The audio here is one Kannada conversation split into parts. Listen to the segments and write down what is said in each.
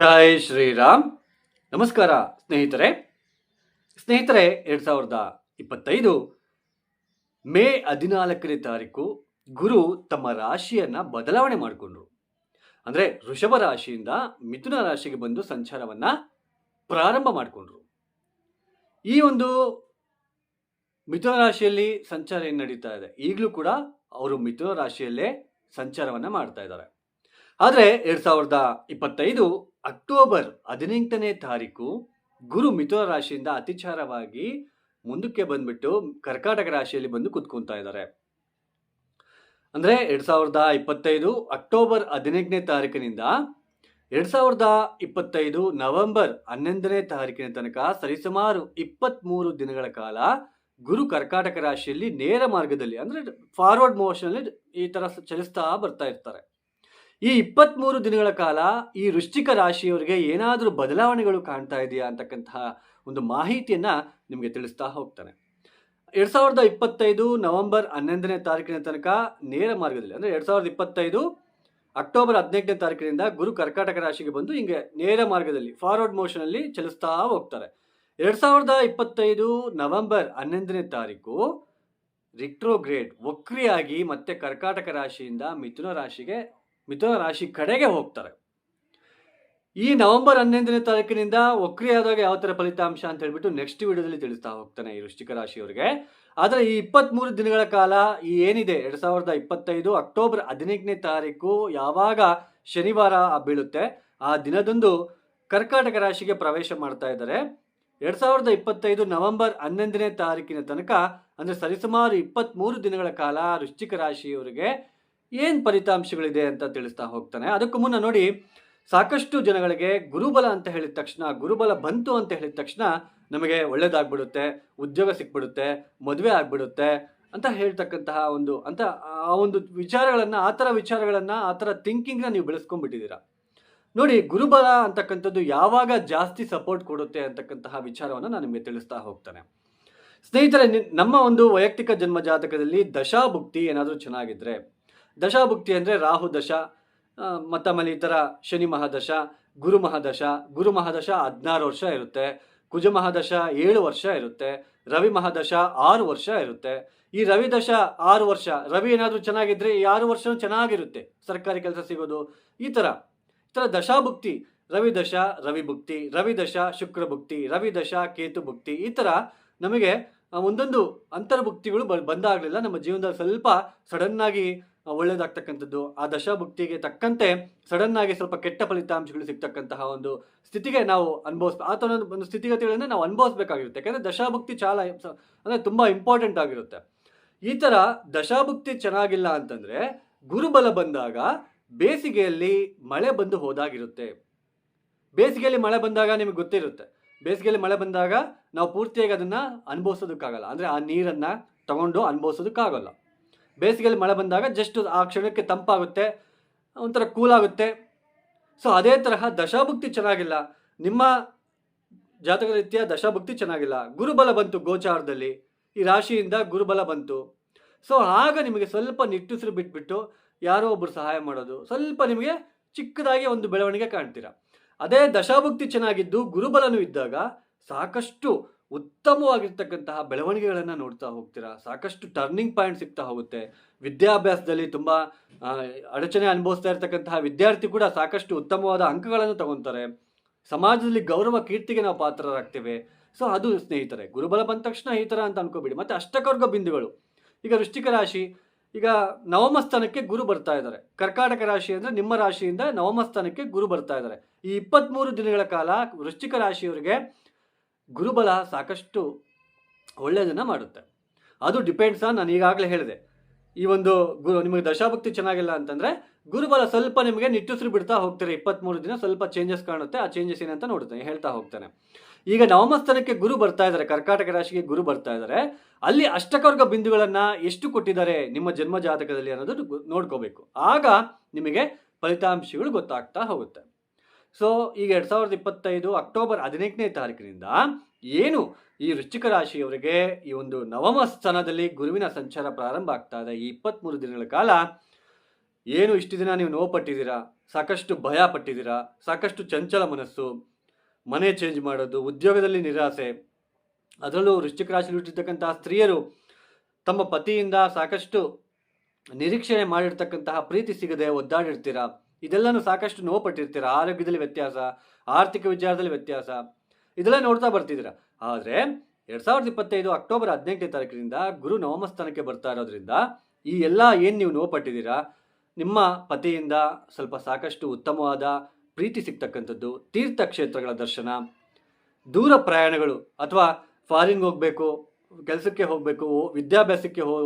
ಜೈ ಶ್ರೀರಾಮ್. ನಮಸ್ಕಾರ ಸ್ನೇಹಿತರೆ. ಸ್ನೇಹಿತರೆ, ಎರಡ್ ಸಾವಿರದ ಇಪ್ಪತ್ತೈದು ಮೇ ಹದಿನಾಲ್ಕನೇ ತಾರೀಕು ಗುರು ತಮ್ಮ ರಾಶಿಯನ್ನ ಬದಲಾವಣೆ ಮಾಡಿಕೊಂಡ್ರು. ಅಂದ್ರೆ ವೃಷಭ ರಾಶಿಯಿಂದ ಮಿಥುನ ರಾಶಿಗೆ ಬಂದು ಸಂಚಾರವನ್ನ ಪ್ರಾರಂಭ ಮಾಡಿಕೊಂಡ್ರು. ಈ ಒಂದು ಮಿಥುನ ರಾಶಿಯಲ್ಲಿ ಸಂಚಾರ ಏನು ನಡೀತಾ ಇದೆ? ಈಗಲೂ ಕೂಡ ಅವರು ಮಿಥುನ ರಾಶಿಯಲ್ಲೇ ಸಂಚಾರವನ್ನ ಮಾಡ್ತಾ ಇದ್ದಾರೆ. ಆದರೆ ಎರಡ್ ಸಾವಿರದ ಇಪ್ಪತ್ತೈದು ಅಕ್ಟೋಬರ್ ಹದಿನೆಂಟನೇ ತಾರೀಕು ಗುರು ಮಿಥುನ ರಾಶಿಯಿಂದ ಅತಿಚಾರವಾಗಿ ಮುಂದಕ್ಕೆ ಬಂದ್ಬಿಟ್ಟು ಕರ್ಕಾಟಕ ರಾಶಿಯಲ್ಲಿ ಬಂದು ಕುತ್ಕೊಂತಾ ಇದ್ದಾರೆ. ಅಂದ್ರೆ ಎರಡ್ ಸಾವಿರದ ಇಪ್ಪತ್ತೈದು ಅಕ್ಟೋಬರ್ ಹದಿನೆಂಟನೇ ತಾರೀಕಿನಿಂದ ಎರಡು ಸಾವಿರದ ಇಪ್ಪತ್ತೈದು ನವೆಂಬರ್ ಹನ್ನೊಂದನೇ ತಾರೀಕಿನ ತನಕ ಸರಿಸುಮಾರು ಇಪ್ಪತ್ತ್ಮೂರು ದಿನಗಳ ಕಾಲ ಗುರು ಕರ್ಕಾಟಕ ರಾಶಿಯಲ್ಲಿ ನೇರ ಮಾರ್ಗದಲ್ಲಿ ಅಂದ್ರೆ ಫಾರ್ವರ್ಡ್ ಮೋಷನ್ ಈ ತರ ಚಲಿಸ್ತಾ ಬರ್ತಾ ಇರ್ತಾರೆ. ಈ ಇಪ್ಪತ್ತ್ಮೂರು ದಿನಗಳ ಕಾಲ ಈ ವೃಶ್ಚಿಕ ರಾಶಿಯವರಿಗೆ ಏನಾದರೂ ಬದಲಾವಣೆಗಳು ಕಾಣ್ತಾ ಇದೆಯಾ ಅಂತಕ್ಕಂತಹ ಒಂದು ಮಾಹಿತಿಯನ್ನು ನಿಮಗೆ ತಿಳಿಸ್ತಾ ಹೋಗ್ತಾನೆ. ಎರಡು ಸಾವಿರದ ಇಪ್ಪತ್ತೈದು ನವೆಂಬರ್ ಹನ್ನೊಂದನೇ ತಾರೀಕಿನ ತನಕ ನೇರ ಮಾರ್ಗದಲ್ಲಿ, ಅಂದರೆ ಎರಡು ಸಾವಿರದ ಇಪ್ಪತ್ತೈದು ಅಕ್ಟೋಬರ್ ಹದಿನೆಂಟನೇ ತಾರೀಕಿನಿಂದ ಗುರು ಕರ್ಕಾಟಕ ರಾಶಿಗೆ ಬಂದು ಹಿಂಗೆ ನೇರ ಮಾರ್ಗದಲ್ಲಿ ಫಾರ್ವರ್ಡ್ ಮೋಷನಲ್ಲಿ ಚಲಿಸ್ತಾ ಹೋಗ್ತಾರೆ. ಎರಡು ಸಾವಿರದ ಇಪ್ಪತ್ತೈದು ನವೆಂಬರ್ ಹನ್ನೊಂದನೇ ತಾರೀಕು ರಿಟ್ರೋಗ್ರೇಡ್ ವಕ್ರಿಯಾಗಿ ಮತ್ತೆ ಕರ್ಕಾಟಕ ರಾಶಿಯಿಂದ ಮಿಥುನ ರಾಶಿಗೆ ಮಿಥುನ ರಾಶಿ ಕಡೆಗೆ ಹೋಗ್ತಾರೆ. ಈ ನವೆಂಬರ್ ಹನ್ನೊಂದನೇ ತಾರೀಕಿನಿಂದ ವಕ್ರಿಯಾದಾಗ ಯಾವ ಥರ ಫಲಿತಾಂಶ ಅಂತ ಹೇಳ್ಬಿಟ್ಟು ನೆಕ್ಸ್ಟ್ ವಿಡಿಯೋದಲ್ಲಿ ತಿಳಿಸ್ತಾ ಹೋಗ್ತಾನೆ ಈ ವೃಶ್ಚಿಕ ರಾಶಿಯವರಿಗೆ. ಆದರೆ ಈ ಇಪ್ಪತ್ತ್ಮೂರು ದಿನಗಳ ಕಾಲ ಈ ಏನಿದೆ, ಎರಡು ಸಾವಿರದ ಇಪ್ಪತ್ತೈದು ಅಕ್ಟೋಬರ್ ಹದಿನೆಂಟನೇ ತಾರೀಕು ಯಾವಾಗ ಶನಿವಾರ ಬೀಳುತ್ತೆ, ಆ ದಿನದಂದು ಕರ್ಕಾಟಕ ರಾಶಿಗೆ ಪ್ರವೇಶ ಮಾಡ್ತಾ ಇದ್ದಾರೆ. ಎರಡು ಸಾವಿರದ ಇಪ್ಪತ್ತೈದು ನವೆಂಬರ್ ಹನ್ನೊಂದನೇ ತಾರೀಕಿನ ತನಕ, ಅಂದರೆ ಸರಿಸುಮಾರು ಇಪ್ಪತ್ತ್ಮೂರು ದಿನಗಳ ಕಾಲ ವೃಶ್ಚಿಕ ರಾಶಿಯವರಿಗೆ ಏನು ಫಲಿತಾಂಶಗಳಿದೆ ಅಂತ ತಿಳಿಸ್ತಾ ಹೋಗ್ತಾನೆ. ಅದಕ್ಕೂ ಮುನ್ನ ನೋಡಿ, ಸಾಕಷ್ಟು ಜನಗಳಿಗೆ ಗುರುಬಲ ಅಂತ ಹೇಳಿದ ತಕ್ಷಣ, ಗುರುಬಲ ಬಂತು ಅಂತ ಹೇಳಿದ ತಕ್ಷಣ ನಮಗೆ ಒಳ್ಳೇದಾಗ್ಬಿಡುತ್ತೆ, ಉದ್ಯೋಗ ಸಿಕ್ಬಿಡುತ್ತೆ, ಮದುವೆ ಆಗ್ಬಿಡುತ್ತೆ ಅಂತ ಹೇಳ್ತಕ್ಕಂತಹ ಒಂದು, ಅಂತ ಆ ಒಂದು ವಿಚಾರಗಳನ್ನು, ಆ ಥರ ವಿಚಾರಗಳನ್ನು, ಆ ಥರ ಥಿಂಕಿಂಗ್ನ ನೀವು ಬೆಳೆಸ್ಕೊಂಡ್ಬಿಟ್ಟಿದ್ದೀರಾ. ನೋಡಿ, ಗುರುಬಲ ಅಂತಕ್ಕಂಥದ್ದು ಯಾವಾಗ ಜಾಸ್ತಿ ಸಪೋರ್ಟ್ ಕೊಡುತ್ತೆ ಅಂತಕ್ಕಂತಹ ವಿಚಾರವನ್ನು ನಾನು ನಿಮಗೆ ತಿಳಿಸ್ತಾ ಹೋಗ್ತಾನೆ. ಸ್ನೇಹಿತರೆ ನಮ್ಮ ಒಂದು ವೈಯಕ್ತಿಕ ಜನ್ಮ ಜಾತಕದಲ್ಲಿ ದಶಾಭುಕ್ತಿ ಏನಾದರೂ ಚೆನ್ನಾಗಿದ್ರೆ ದಶಾಭುಕ್ತಿ ಅಂದರೆ ರಾಹು ದಶ ಮತ್ತು ಆಮೇಲೆ ಈ ಥರ ಶನಿ ಮಹಾದಶ, ಗುರು ಮಹಾದಶ ಗುರು ಮಹಾದಶ ಹದಿನಾರು ವರ್ಷ ಇರುತ್ತೆ, ಕುಜ ಮಹಾದಶ ಏಳು ವರ್ಷ ಇರುತ್ತೆ, ರವಿ ಮಹಾದಶ ಆರು ವರ್ಷ ಇರುತ್ತೆ. ಈ ರವಿ ದಶ ಆರು ವರ್ಷ, ರವಿ ಏನಾದರೂ ಚೆನ್ನಾಗಿದ್ದರೆ ಈ ಆರು ವರ್ಷನೂ ಚೆನ್ನಾಗಿರುತ್ತೆ. ಸರ್ಕಾರಿ ಕೆಲಸ ಸಿಗೋದು, ಈ ಥರ ಈ ಥರ ದಶಾಭುಕ್ತಿ, ರವಿ ದಶ, ರವಿ ಭುಕ್ತಿ, ರವಿ ದಶ, ಶುಕ್ರ ಭುಕ್ತಿ, ರವಿ ದಶ, ಕೇತು ಭುಕ್ತಿ, ಈ ಥರ ನಮಗೆ ಒಂದೊಂದು ಅಂತರ್ಭುಕ್ತಿಗಳು ಬ, ಬಂದಾಗಲಿಲ್ಲ. ನಮ್ಮ ಜೀವನದಲ್ಲಿ ಸ್ವಲ್ಪ ಸಡನ್ನಾಗಿ ಒಳ್ಳೇದಾಗ್ತಕ್ಕಂಥದ್ದು. ಆ ದಶಾಭುಕ್ತಿಗೆ ತಕ್ಕಂತೆ ಸಡನ್ ಆಗಿ ಸ್ವಲ್ಪ ಕೆಟ್ಟ ಫಲಿತಾಂಶಗಳು ಸಿಗ್ತಕ್ಕಂತಹ ಒಂದು ಸ್ಥಿತಿಗೆ ನಾವು ಅನುಭವಿಸ್ ಆ ಥರ ಒಂದು- ಸ್ಥಿತಿಗತಿಗಳನ್ನ ನಾವು ಅನುಭವಿಸ್ಬೇಕಾಗಿರುತ್ತೆ. ಯಾಕಂದರೆ ದಶಾಭುಕ್ತಿ ಚಾಲ ಅಂದರೆ ತುಂಬ ಇಂಪಾರ್ಟೆಂಟ್ ಆಗಿರುತ್ತೆ. ಈ ಥರ ದಶಾಭುಕ್ತಿ ಚೆನ್ನಾಗಿಲ್ಲ ಅಂತಂದರೆ ಗುರುಬಲ ಬಂದಾಗ ಬೇಸಿಗೆಯಲ್ಲಿ ಮಳೆ ಬಂದು ಹೋದಾಗಿರುತ್ತೆ. ಬೇಸಿಗೆಯಲ್ಲಿ ಮಳೆ ಬಂದಾಗ ನಿಮಗೆ ಗೊತ್ತಿರುತ್ತೆ. ಬೇಸಿಗೆಯಲ್ಲಿ ಮಳೆ ಬಂದಾಗ ನಾವು ಪೂರ್ತಿಯಾಗಿ ಅದನ್ನು ಅನುಭವಿಸೋದಕ್ಕಾಗಲ್ಲ. ಅಂದರೆ ಆ ನೀರನ್ನು ತಗೊಂಡು ಅನುಭವಿಸೋದಕ್ಕಾಗಲ್ಲ. ಬೇಸಿಗೆಯಲ್ಲಿ ಮಳೆ ಬಂದಾಗ ಜಸ್ಟ್ ಆ ಕ್ಷಣಕ್ಕೆ ತಂಪಾಗುತ್ತೆ, ಒಂಥರ ಕೂಲ್ ಆಗುತ್ತೆ. ಸೊ ಅದೇ ತರಹ ದಶಾಭುಕ್ತಿ ಚೆನ್ನಾಗಿಲ್ಲ. ನಿಮ್ಮ ಜಾತಕ ರೀತಿಯ ದಶಾಭುಕ್ತಿ ಚೆನ್ನಾಗಿಲ್ಲ. ಗುರುಬಲ ಬಂತು ಗೋಚಾರದಲ್ಲಿ. ಈ ರಾಶಿಯಿಂದ ಗುರುಬಲ ಬಂತು. ಸೊ ಆಗ ನಿಮಗೆ ಸ್ವಲ್ಪ ನಿಟ್ಟುಸಿರು ಬಿಟ್ಬಿಟ್ಟು ಯಾರೋ ಒಬ್ಬರು ಸಹಾಯ ಮಾಡೋದು. ಸ್ವಲ್ಪ ನಿಮಗೆ ಚಿಕ್ಕದಾಗಿ ಒಂದು ಬೆಳವಣಿಗೆ ಕಾಣ್ತೀರಾ. ಅದೇ ದಶಾಭುಕ್ತಿ ಚೆನ್ನಾಗಿದ್ದು ಗುರುಬಲನು ಇದ್ದಾಗ ಸಾಕಷ್ಟು ಉತ್ತಮವಾಗಿರ್ತಕ್ಕಂತಹ ಬೆಳವಣಿಗೆಗಳನ್ನು ನೋಡ್ತಾ ಹೋಗ್ತೀರಾ? ಸಾಕಷ್ಟು ಟರ್ನಿಂಗ್ ಪಾಯಿಂಟ್ ಸಿಗ್ತಾ ಹೋಗುತ್ತೆ. ವಿದ್ಯಾಭ್ಯಾಸದಲ್ಲಿ ತುಂಬ ಅಡಚಣೆ ಅನುಭವಿಸ್ತಾ ಇರ್ತಕ್ಕಂತಹ ವಿದ್ಯಾರ್ಥಿ ಕೂಡ ಸಾಕಷ್ಟು ಉತ್ತಮವಾದ ಅಂಕಗಳನ್ನು ತಗೊತಾರೆ. ಸಮಾಜದಲ್ಲಿ ಗೌರವ ಕೀರ್ತಿಗೆ ನಾವು ಪಾತ್ರರಾಗ್ತೇವೆ. ಸೊ, ಅದು ಸ್ನೇಹಿತರೆ. ಗುರುಬಲ ಬಂದ ತಕ್ಷಣ ಈ ಥರ ಅಂತ ಅನ್ಕೋಬೇಡಿ. ಮತ್ತು ಅಷ್ಟಕರ್ಗ ಬಿಂದುಗಳು. ಈಗ ವೃಶ್ಚಿಕ ರಾಶಿ, ಈಗ ನವಮ ಸ್ಥಾನಕ್ಕೆ ಗುರು ಬರ್ತಾ ಇದ್ದಾರೆ. ಕರ್ಕಾಟಕ ರಾಶಿ ಅಂದರೆ ನಿಮ್ಮ ರಾಶಿಯಿಂದ ನವಮ ಸ್ಥಾನಕ್ಕೆ ಗುರು ಬರ್ತಾ ಇದ್ದಾರೆ. ಈ ಇಪ್ಪತ್ತ್ಮೂರು ದಿನಗಳ ಕಾಲ ವೃಶ್ಚಿಕ ರಾಶಿಯವರಿಗೆ ಗುರುಬಲ ಸಾಕಷ್ಟು ಒಳ್ಳೆಯದನ್ನು ಮಾಡುತ್ತೆ. ಅದು ಡಿಪೆಂಡ್ಸ್ ಆನ್ ನಾನು ಈಗಾಗಲೇ ಹೇಳಿದೆ. ಈ ಒಂದು ಗುರು ನಿಮಗೆ ದಶಾಭಕ್ತಿ ಚೆನ್ನಾಗಿಲ್ಲ ಅಂತಂದರೆ ಗುರುಬಲ ಸ್ವಲ್ಪ ನಿಮಗೆ ನಿಟ್ಟುಸಿರು ಬಿಡ್ತಾ ಹೋಗ್ತಾರೆ. ಇಪ್ಪತ್ತ್ಮೂರು ದಿನ ಸ್ವಲ್ಪ ಚೇಂಜಸ್ ಕಾಣುತ್ತೆ. ಆ ಚೇಂಜಸ್ ಏನಂತ ನೋಡ್ತಾನೆ ಹೇಳ್ತಾ ಹೋಗ್ತಾನೆ. ಈಗ ನವಮಸ್ಥಾನಕ್ಕೆ ಗುರು ಬರ್ತಾ ಇದ್ದಾರೆ, ಕರ್ಕಾಟಕ ರಾಶಿಗೆ ಗುರು ಬರ್ತಾ ಇದ್ದಾರೆ. ಅಲ್ಲಿ ಅಷ್ಟಕರ್ಗ ಬಿಂದುಗಳನ್ನು ಎಷ್ಟು ಕೊಟ್ಟಿದ್ದಾರೆ ನಿಮ್ಮ ಜನ್ಮ ಜಾತಕದಲ್ಲಿ ಅನ್ನೋದು ನೋಡ್ಕೋಬೇಕು. ಆಗ ನಿಮಗೆ ಫಲಿತಾಂಶಗಳು ಗೊತ್ತಾಗ್ತಾ ಹೋಗುತ್ತೆ. ಸೊ ಈಗ ಎರಡು ಸಾವಿರದ ಇಪ್ಪತ್ತೈದು ಅಕ್ಟೋಬರ್ ಹದಿನೆಂಟನೇ ತಾರೀಕಿನಿಂದ ಏನು ಈ ವೃಶ್ಚಿಕ ರಾಶಿಯವರಿಗೆ ಈ ಒಂದು ನವಮ ಸ್ಥಾನದಲ್ಲಿ ಗುರುವಿನ ಸಂಚಾರ ಪ್ರಾರಂಭ ಆಗ್ತಾ ಇದೆ? ಈ ಇಪ್ಪತ್ತ್ಮೂರು ದಿನಗಳ ಕಾಲ ಏನು ಇಷ್ಟು ದಿನ ನೀವು ನೋವು ಪಟ್ಟಿದ್ದೀರಾ ಸಾಕಷ್ಟು ಭಯ ಪಟ್ಟಿದ್ದೀರಾ? ಸಾಕಷ್ಟು ಚಂಚಲ ಮನಸ್ಸು, ಮನೆ ಚೇಂಜ್ ಮಾಡೋದು, ಉದ್ಯೋಗದಲ್ಲಿ ನಿರಾಸೆ. ಅದರಲ್ಲೂ ವೃಶ್ಚಿಕ ರಾಶಿಯಲ್ಲಿ ಹುಟ್ಟಿರ್ತಕ್ಕಂತಹ ಸ್ತ್ರೀಯರು ತಮ್ಮ ಪತಿಯಿಂದ ಸಾಕಷ್ಟು ನಿರೀಕ್ಷಣೆ ಮಾಡಿರ್ತಕ್ಕಂತಹ ಪ್ರೀತಿ ಸಿಗದೆ ಒದ್ದಾಡಿರ್ತೀರಾ? ಇದೆಲ್ಲನೂ ಸಾಕಷ್ಟು ನೋವು ಪಟ್ಟಿರ್ತೀರ? ಆರೋಗ್ಯದಲ್ಲಿ ವ್ಯತ್ಯಾಸ, ಆರ್ಥಿಕ ವಿಚಾರದಲ್ಲಿ ವ್ಯತ್ಯಾಸ, ಇದೆಲ್ಲ ನೋಡ್ತಾ ಬರ್ತಿದ್ದೀರ? ಆದರೆ ಎರಡ್ ಸಾವಿರದ ಇಪ್ಪತ್ತೈದು ಅಕ್ಟೋಬರ್ ಹದಿನೆಂಟನೇ ತಾರೀಕಿನಿಂದ ಗುರು ನವಮಸ್ಥಾನಕ್ಕೆ ಬರ್ತಾ ಇರೋದ್ರಿಂದ ಈ ಎಲ್ಲ ಏನು ನೀವು ನೋವು ಪಟ್ಟಿದ್ದೀರಾ? ನಿಮ್ಮ ಪತಿಯಿಂದ ಸ್ವಲ್ಪ ಸಾಕಷ್ಟು ಉತ್ತಮವಾದ ಪ್ರೀತಿ ಸಿಗ್ತಕ್ಕಂಥದ್ದು ತೀರ್ಥಕ್ಷೇತ್ರಗಳ ದರ್ಶನ, ದೂರ ಪ್ರಯಾಣಗಳು, ಅಥವಾ ಫಾರಿನ್ಗೆ ಹೋಗಬೇಕು, ಕೆಲಸಕ್ಕೆ ಹೋಗಬೇಕು, ವಿದ್ಯಾಭ್ಯಾಸಕ್ಕೆ ಹೋ,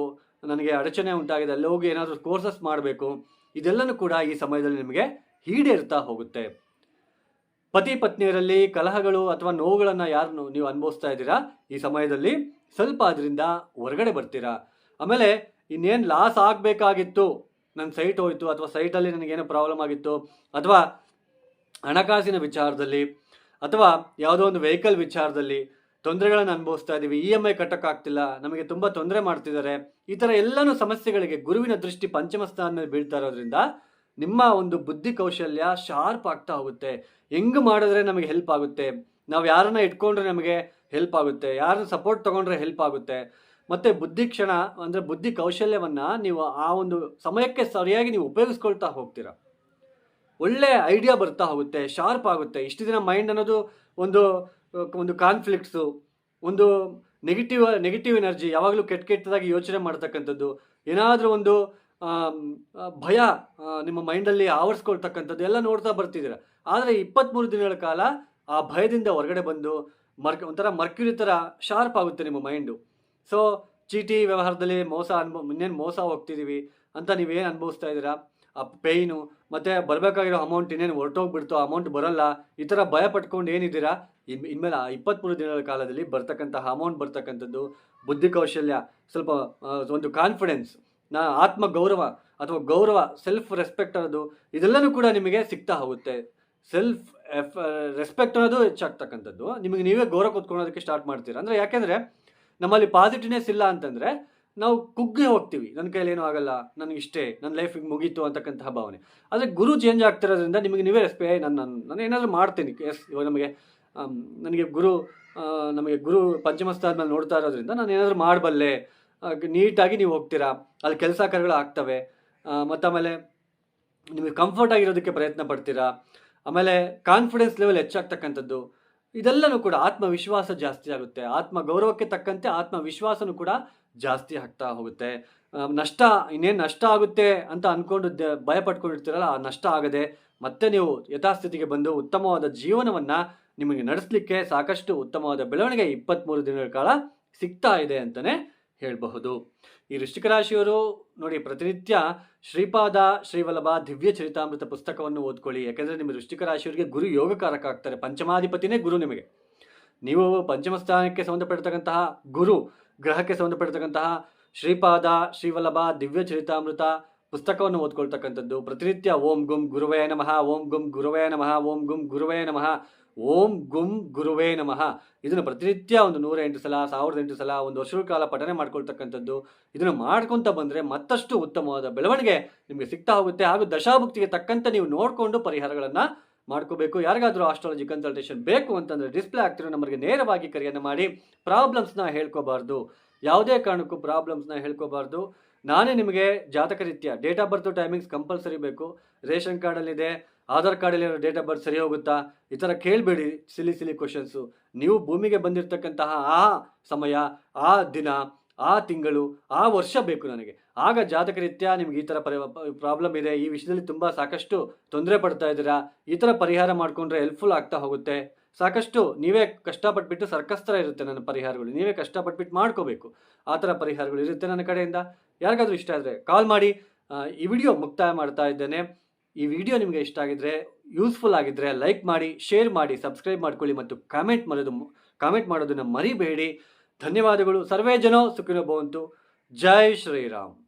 ನನಗೆ ಅಡಚಣೆ ಉಂಟಾಗಿದೆ ಅಲ್ಲಿ ಹೋಗಿ ಏನಾದರೂ ಕೋರ್ಸಸ್ ಮಾಡಬೇಕು ಇದೆಲ್ಲನೂ ಕೂಡ ಈ ಸಮಯದಲ್ಲಿ ನಿಮಗೆ ಈಡೇರ್ತಾ ಹೋಗುತ್ತೆ. ಪತಿ ಪತ್ನಿಯರಲ್ಲಿ ಕಲಹಗಳು ಅಥವಾ ನೋವುಗಳನ್ನು ಯಾರು ನೀವು ಅನುಭವಿಸ್ತಾ ಇದ್ದೀರಾ? ಈ ಸಮಯದಲ್ಲಿ ಸ್ವಲ್ಪ ಅದರಿಂದ ಹೊರಗಡೆ ಬರ್ತೀರಾ? ಆಮೇಲೆ ಇನ್ನೇನು ಲಾಸ್ ಆಗಬೇಕಾಗಿತ್ತು? ನನ್ನ ಸೈಟ್ ಹೋಯಿತು ಅಥವಾ ಸೈಟಲ್ಲಿ ನನಗೇನೋ ಪ್ರಾಬ್ಲಮ್ ಆಗಿತ್ತು ಅಥವಾ ಹಣಕಾಸಿನ ವಿಚಾರದಲ್ಲಿ ಅಥವಾ ಯಾವುದೋ ಒಂದು ವೆಹಿಕಲ್ ವಿಚಾರದಲ್ಲಿ ತೊಂದರೆಗಳನ್ನು ಅನುಭವಿಸ್ತಾ ಇದ್ದೀವಿ ಇ ಎಂ ಐ ಕಟ್ಟೋಕ್ಕಾಗ್ತಿಲ್ಲ ನಮಗೆ ತುಂಬ ತೊಂದರೆ ಮಾಡ್ತಿದ್ದಾರೆ, ಈ ಥರ ಎಲ್ಲನೂ ಸಮಸ್ಯೆಗಳಿಗೆ ಗುರುವಿನ ದೃಷ್ಟಿ ಪಂಚಮ ಸ್ಥಾನದಲ್ಲಿ ಬೀಳ್ತಾ ಇರೋದ್ರಿಂದ ನಿಮ್ಮ ಒಂದು ಬುದ್ಧಿ ಕೌಶಲ್ಯ ಶಾರ್ಪ್ ಆಗ್ತಾ ಹೋಗುತ್ತೆ. ಹೆಂಗ್ ಮಾಡಿದ್ರೆ ನಮಗೆ ಹೆಲ್ಪ್ ಆಗುತ್ತೆ? ನಾವು ಯಾರನ್ನ ಇಟ್ಕೊಂಡ್ರೆ ನಮಗೆ ಹೆಲ್ಪ್ ಆಗುತ್ತೆ, ಯಾರನ್ನ ಸಪೋರ್ಟ್ ತಗೊಂಡ್ರೆ ಹೆಲ್ಪ್ ಆಗುತ್ತೆ. ಮತ್ತೆ ಬುದ್ಧಿ ಕ್ಷಣ ಅಂದ್ರೆ ಬುದ್ಧಿ ಕೌಶಲ್ಯವನ್ನ ನೀವು ಆ ಒಂದು ಸಮಯಕ್ಕೆ ಸರಿಯಾಗಿ ನೀವು ಉಪಯೋಗಿಸ್ಕೊಳ್ತಾ ಹೋಗ್ತೀರಾ? ಒಳ್ಳೆ ಐಡಿಯಾ ಬರ್ತಾ ಹೋಗುತ್ತೆ ಶಾರ್ಪ್ ಆಗುತ್ತೆ. ಇಷ್ಟು ದಿನ ಮೈಂಡ್ ಅನ್ನೋದು ಒಂದು ಒಂದು ಕಾನ್ಫ್ಲಿಕ್ಟ್ಸು ಒಂದು ನೆಗೆಟಿವ್ ನೆಗೆಟಿವ್ ಎನರ್ಜಿ ಯಾವಾಗಲೂ ಕೆಟ್ಟ ಕೆಟ್ಟದಾಗಿ ಯೋಚನೆ ಮಾಡ್ತಕ್ಕಂಥದ್ದು, ಏನಾದರೂ ಒಂದು ಭಯ ನಿಮ್ಮ ಮೈಂಡಲ್ಲಿ ಆವರಿಸ್ಕೊಳ್ತಕ್ಕಂಥದ್ದು ಎಲ್ಲ ನೋಡ್ತಾ ಬರ್ತಿದ್ದೀರ. ಆದರೆ ಇಪ್ಪತ್ತ್ಮೂರು ದಿನಗಳ ಕಾಲ ಆ ಭಯದಿಂದ ಹೊರಗಡೆ ಬಂದು ಮರ್ಕ್, ಒಂಥರ ಮರ್ಕ್ಯೂರಿ ಥರ ಶಾರ್ಪ್ ಆಗುತ್ತೆ ನಿಮ್ಮ ಮೈಂಡು ಸೊ ಚೀಟಿ ವ್ಯವಹಾರದಲ್ಲಿ ಮೋಸ ಅನ್ಬೋ, ಇನ್ನೇನು ಮೋಸ ಹೋಗ್ತಿದ್ದೀವಿ ಅಂತ ನೀವೇನು ಅನುಭವಿಸ್ತಾ ಇದ್ದೀರಾ? ಆ ಪೇಯ್ನು ಮತ್ತು ಬರಬೇಕಾಗಿರೋ ಅಮೌಂಟ್ ಇನ್ನೇನು ಹೊರಟೋಗ್ಬಿಡ್ತು ಅಮೌಂಟ್ ಬರಲ್ಲ, ಈ ಥರ ಭಯ ಪಟ್ಕೊಂಡು ಏನಿದ್ದೀರಾ? ಇನ್, ಇನ್ಮೇಲೆ ಆ ಇಪ್ಪತ್ತ್ಮೂರು ದಿನಗಳ ಕಾಲದಲ್ಲಿ ಬರ್ತಕ್ಕಂತಹ ಅಮೌಂಟ್ ಬರ್ತಕ್ಕಂಥದ್ದು, ಬುದ್ಧಿ ಕೌಶಲ್ಯ, ಸ್ವಲ್ಪ ಒಂದು ಕಾನ್ಫಿಡೆನ್ಸ್ ನಾ ಆತ್ಮ ಗೌರವ ಅಥವಾ ಗೌರವ ಸೆಲ್ಫ್ ರೆಸ್ಪೆಕ್ಟ್ ಅನ್ನೋದು, ಇದೆಲ್ಲನೂ ಕೂಡ ನಿಮಗೆ ಸಿಗ್ತಾ ಹೋಗುತ್ತೆ. ಸೆಲ್ಫ್ ಎಫ್ ರೆಸ್ಪೆಕ್ಟ್ ಅನ್ನೋದು ಹೆಚ್ಚಾಗ್ತಕ್ಕಂಥದ್ದು ನಿಮಗೆ ನೀವೇ ಗೌರವ ಕೂತ್ಕೊಳ್ಳೋದಕ್ಕೆ ಸ್ಟಾರ್ಟ್ ಮಾಡ್ತೀರಾ? ಅಂದರೆ ಯಾಕೆಂದರೆ, ನಮ್ಮಲ್ಲಿ ಪಾಸಿಟಿವ್ನೆಸ್ ಇಲ್ಲ ಅಂತಂದರೆ ನಾವು ಕುಗ್ಗೆ ಹೋಗ್ತೀವಿ ನನ್ನ ಕೈಲೇನೂ ಏನೂ ಆಗಲ್ಲ ನನಗೆ ಇಷ್ಟೇ ನನ್ನ ಲೈಫಿಗೆ ಮುಗೀತು ಅಂತಕ್ಕಂತಹ ಭಾವನೆ. ಆದರೆ ಗುರು ಚೇಂಜ್ ಆಗ್ತಿರೋದ್ರಿಂದ ನಿಮಗೆ ನೀವೇ ಎಸ್ ಪಿ ಐ ನಾನು ನಾನು ಏನಾದರೂ ಮಾಡ್ತೀನಿ. ಎಸ್ ಇವಾಗ ನಮಗೆ ನನಗೆ ಗುರು ನಮಗೆ ಗುರು ಪಂಚಮಸ್ಥ ಆದ್ಮೇಲೆ ನೋಡ್ತಾ ಇರೋದ್ರಿಂದ ನಾನು ಏನಾದರೂ ಮಾಡಬಲ್ಲೆ. ನೀಟಾಗಿ ನೀವು ಹೋಗ್ತೀರಾ. ಅಲ್ಲಿ ಕೆಲಸ ಕಾರ್ಯಗಳು ಆಗ್ತವೆ. ಮತ್ತು ಆಮೇಲೆ ನಿಮಗೆ ಕಂಫರ್ಟ್ ಆಗಿರೋದಕ್ಕೆ ಪ್ರಯತ್ನ ಪಡ್ತೀರಾ. ಆಮೇಲೆ ಕಾನ್ಫಿಡೆನ್ಸ್ ಲೆವೆಲ್ ಹೆಚ್ಚಾಗ್ತಕ್ಕಂಥದ್ದು. ಇದೆಲ್ಲನೂ ಕೂಡ ಆತ್ಮವಿಶ್ವಾಸ ಜಾಸ್ತಿ ಆಗುತ್ತೆ. ಆತ್ಮ ಗೌರವಕ್ಕೆ ತಕ್ಕಂತೆ ಆತ್ಮವಿಶ್ವಾಸನೂ ಕೂಡ ಜಾಸ್ತಿ ಆಗ್ತಾ ಹೋಗುತ್ತೆ. ನಷ್ಟ, ಇನ್ನೇನು ನಷ್ಟ ಆಗುತ್ತೆ ಅಂತ ಅಂದ್ಕೊಂಡು ಭಯ ಪಟ್ಕೊಂಡಿರ್ತೀರಲ್ಲ ಆ ನಷ್ಟ ಆಗದೆ ಮತ್ತೆ ನೀವು ಯಥಾಸ್ಥಿತಿಗೆ ಬಂದು ಉತ್ತಮವಾದ ಜೀವನವನ್ನು ನಿಮಗೆ ನಡೆಸಲಿಕ್ಕೆ ಸಾಕಷ್ಟು ಉತ್ತಮವಾದ ಬೆಳವಣಿಗೆ ಇಪ್ಪತ್ತ್ಮೂರು ದಿನಗಳ ಕಾಲ ಸಿಗ್ತಾ ಇದೆ ಅಂತಲೇ ಹೇಳಬಹುದು. ಈ ವೃಶ್ಚಿಕ ರಾಶಿಯವರು ನೋಡಿ, ಪ್ರತಿನಿತ್ಯ ಶ್ರೀಪಾದ ಶ್ರೀವಲ್ಲಭ ದಿವ್ಯ ಚರಿತಾಮೃತ ಪುಸ್ತಕವನ್ನು ಓದ್ಕೊಳ್ಳಿ. ಯಾಕೆಂದರೆ ನಿಮ್ಮ ವೃಶ್ಚಿಕ ರಾಶಿಯವರಿಗೆ ಗುರು ಯೋಗಕಾರಕ ಆಗ್ತಾರೆ. ಪಂಚಮಾಧಿಪತಿನೇ ಗುರು ನಿಮಗೆ. ನೀವು ಪಂಚಮ ಸ್ಥಾನಕ್ಕೆ ಸಂಬಂಧಪಟ್ಟಿರ್ತಕ್ಕಂತಹ ಗುರು, ಗ್ರಹಕ್ಕೆ ಸಂಬಂಧಪಟ್ಟಿರ್ತಕ್ಕಂತಹ ಶ್ರೀಪಾದ ಶ್ರೀವಲ್ಲಭ ದಿವ್ಯ ಚರಿತಾಮೃತ ಪುಸ್ತಕವನ್ನು ಓದ್ಕೊಳ್ತಕ್ಕಂಥದ್ದು. ಪ್ರತಿನಿತ್ಯ ಓಂ ಗುಂ ಗುರುವೇ ನಮಃ, ಓಂ ಗುಂ ಗುರುವಯ ನಮಃ, ಓಂ ಗುಂ ಗುರುವೇ ನಮಃ ಓಂ ಗುಂ ಗುರುವೇ ನಮಃ. ಇದನ್ನು ಪ್ರತಿನಿತ್ಯ ಒಂದು ನೂರ ಎಂಟು ಸಲ, ಸಾವಿರದ ಎಂಟು ಸಲ, ಒಂದು ವರ್ಷಗಳ ಕಾಲ ಪಠನೆ ಮಾಡ್ಕೊಳ್ತಕ್ಕಂಥದ್ದು. ಇದನ್ನು ಮಾಡ್ಕೊಂತ ಬಂದರೆ ಮತ್ತಷ್ಟು ಉತ್ತಮವಾದ ಬೆಳವಣಿಗೆ ನಿಮಗೆ ಸಿಗ್ತಾ ಹೋಗುತ್ತೆ. ಹಾಗೂ ದಶಾಭುಕ್ತಿಗೆ ತಕ್ಕಂತೆ ನೀವು ನೋಡಿಕೊಂಡು ಪರಿಹಾರಗಳನ್ನು ಮಾಡ್ಕೋಬೇಕು. ಯಾರಿಗಾದರೂ ಆಸ್ಟ್ರಾಲಜಿ ಕನ್ಸಲ್ಟೇಷನ್ ಬೇಕು ಅಂತಂದರೆ ಡಿಸ್ಪ್ಲೇ ಆಗ್ತಿರೋ ನಮಗೆ ನೇರವಾಗಿ ಕರೆಯನ್ನು ಮಾಡಿ. ಪ್ರಾಬ್ಲಮ್ಸ್ನ ಹೇಳ್ಕೋಬಾರ್ದು. ಯಾವುದೇ ಕಾರಣಕ್ಕೂ ಪ್ರಾಬ್ಲಮ್ಸ್ನ ಹೇಳ್ಕೋಬಾರ್ದು. ನಾನೇ ನಿಮಗೆ ಜಾತಕ ರೀತಿಯ date of birth timings compulsory ಬೇಕು. ರೇಷನ್ ಕಾರ್ಡಲ್ಲಿದೆ ಆಧಾರ್ ಕಾರ್ಡಲ್ಲಿರೋ ಡೇಟ್ ಆಫ್ ಬರ್ತ್ ಸರಿ ಹೋಗುತ್ತಾ? ಈ ಥರ ಕೇಳಬೇಡಿ ಸಿಲಿ ಸಿಲಿ ಕ್ವಶನ್ಸು ನೀವು ಭೂಮಿಗೆ ಬಂದಿರತಕ್ಕಂತಹ ಆ ಸಮಯ, ಆ ದಿನ, ಆ ತಿಂಗಳು, ಆ ವರ್ಷ ಬೇಕು ನನಗೆ. ಆಗ ಜಾತಕ ರೀತ್ಯ ನಿಮ್ಗೆ ಈ ಥರ ಪರಿ ಪ್ರಾಬ್ಲಮ್ ಇದೆ. ಈ ವಿಷಯದಲ್ಲಿ ತುಂಬ ಸಾಕಷ್ಟು ತೊಂದರೆ ಪಡ್ತಾ ಇದ್ದೀರಾ? ಈ ಥರ ಪರಿಹಾರ ಮಾಡಿಕೊಂಡ್ರೆ ಹೆಲ್ಪ್ಫುಲ್ ಆಗ್ತಾ ಹೋಗುತ್ತೆ. ಸಾಕಷ್ಟು ನೀವೇ ಕಷ್ಟಪಟ್ಬಿಟ್ಟು ಸರ್ಕಸ್ತರ ಇರುತ್ತೆ ನನ್ನ ಪರಿಹಾರಗಳು. ನೀವೇ ಕಷ್ಟಪಟ್ಬಿಟ್ಟು ಮಾಡ್ಕೋಬೇಕು. ಆ ಥರ ಪರಿಹಾರಗಳು ಇರುತ್ತೆ ನನ್ನ ಕಡೆಯಿಂದ. ಯಾರಿಗಾದ್ರೂ ಇಷ್ಟ ಆದರೆ ಕಾಲ್ ಮಾಡಿ. ಈ ವಿಡಿಯೋ ಮುಕ್ತಾಯ ಮಾಡ್ತಾ ಇದ್ದೇನೆ. ಈ ವಿಡಿಯೋ ನಿಮಗೆ ಇಷ್ಟ ಆಗಿದ್ರೆ ಯೂಸ್ಫುಲ್ ಆಗಿದ್ರೆ ಲೈಕ್ ಮಾಡಿ ಶೇರ್ ಮಾಡಿ ಸಬ್ಸ್ಕ್ರೈಬ್ ಮಾಡ್ಕೊಳ್ಳಿ ಮತ್ತು ಕಾಮೆಂಟ್ ಮಾಡೋದು ಕಾಮೆಂಟ್ ಮಾಡೋದನ್ನು ಮರಿಬೇಡಿ. ಧನ್ಯವಾದಗಳು. ಸರ್ವೇ ಜನೋ ಸುಖಿನೋ ಭವಂತು. ಜೈ ಶ್ರೀರಾಮ್.